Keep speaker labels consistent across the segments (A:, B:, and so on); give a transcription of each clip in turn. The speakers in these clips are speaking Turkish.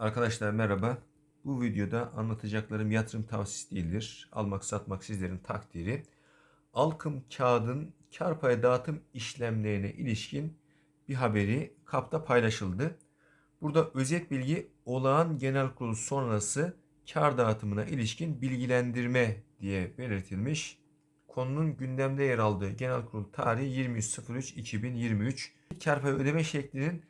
A: Arkadaşlar merhaba. Bu videoda anlatacaklarım yatırım tavsiyesi değildir. Almak satmak sizlerin takdiri. Alkım kağıdın kar payı dağıtım işlemlerine ilişkin bir haberi kapta paylaşıldı. Burada özet bilgi olağan genel kurul sonrası kar dağıtımına ilişkin bilgilendirme diye belirtilmiş. Konunun gündemde yer aldığı genel kurul tarihi 23.03.2023. Kar payı ödeme şeklinin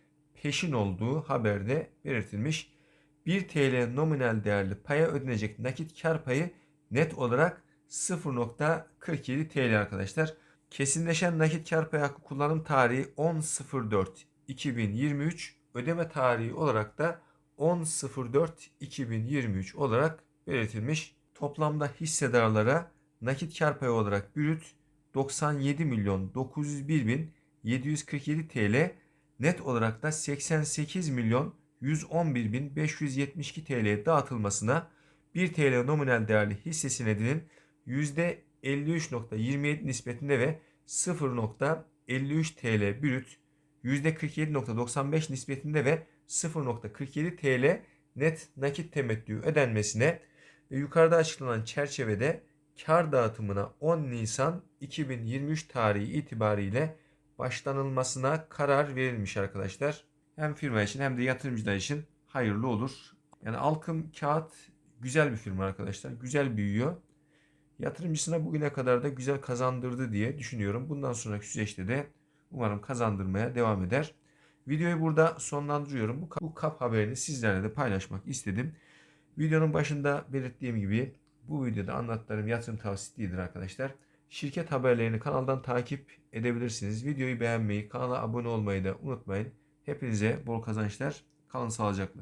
A: peşin olduğu haberde belirtilmiş. 1 TL nominal değerli paya ödenecek nakit kar payı net olarak 0.47 TL arkadaşlar. Kesinleşen nakit kar payı hakkı kullanım tarihi 10.04.2023 ödeme tarihi olarak da 10.04.2023 olarak belirtilmiş. Toplamda hissedarlara nakit kar payı olarak brüt 97 milyon 901 bin 747 TL net olarak da 88 milyon 111 bin 572 TL dağıtılmasına 1 TL nominal değerli hisse senedinin %53.27 nispetinde ve 0.53 TL brüt %47.95 nispetinde ve 0.47 TL net nakit temettü ödenmesine ve yukarıda açıklanan çerçevede kar dağıtımına 10 Nisan 2023 tarihi itibariyle başlanılmasına karar verilmiş arkadaşlar. Hem firma için hem de yatırımcılar için hayırlı olur. Yani Alkım Kağıt güzel bir firma arkadaşlar. Güzel büyüyor. Yatırımcısına bugüne kadar da güzel kazandırdı diye düşünüyorum. Bundan sonraki süreçte de umarım kazandırmaya devam eder. Videoyu burada sonlandırıyorum. Bu, bu kap haberini sizlerle de paylaşmak istedim. Videonun başında belirttiğim gibi bu videoda anlattığım yatırım tavsiyesi değildir arkadaşlar. Şirket haberlerini kanaldan takip edebilirsiniz. Videoyu beğenmeyi, kanala abone olmayı da unutmayın. Hepinize bol kazançlar. Kalın sağlıcakla.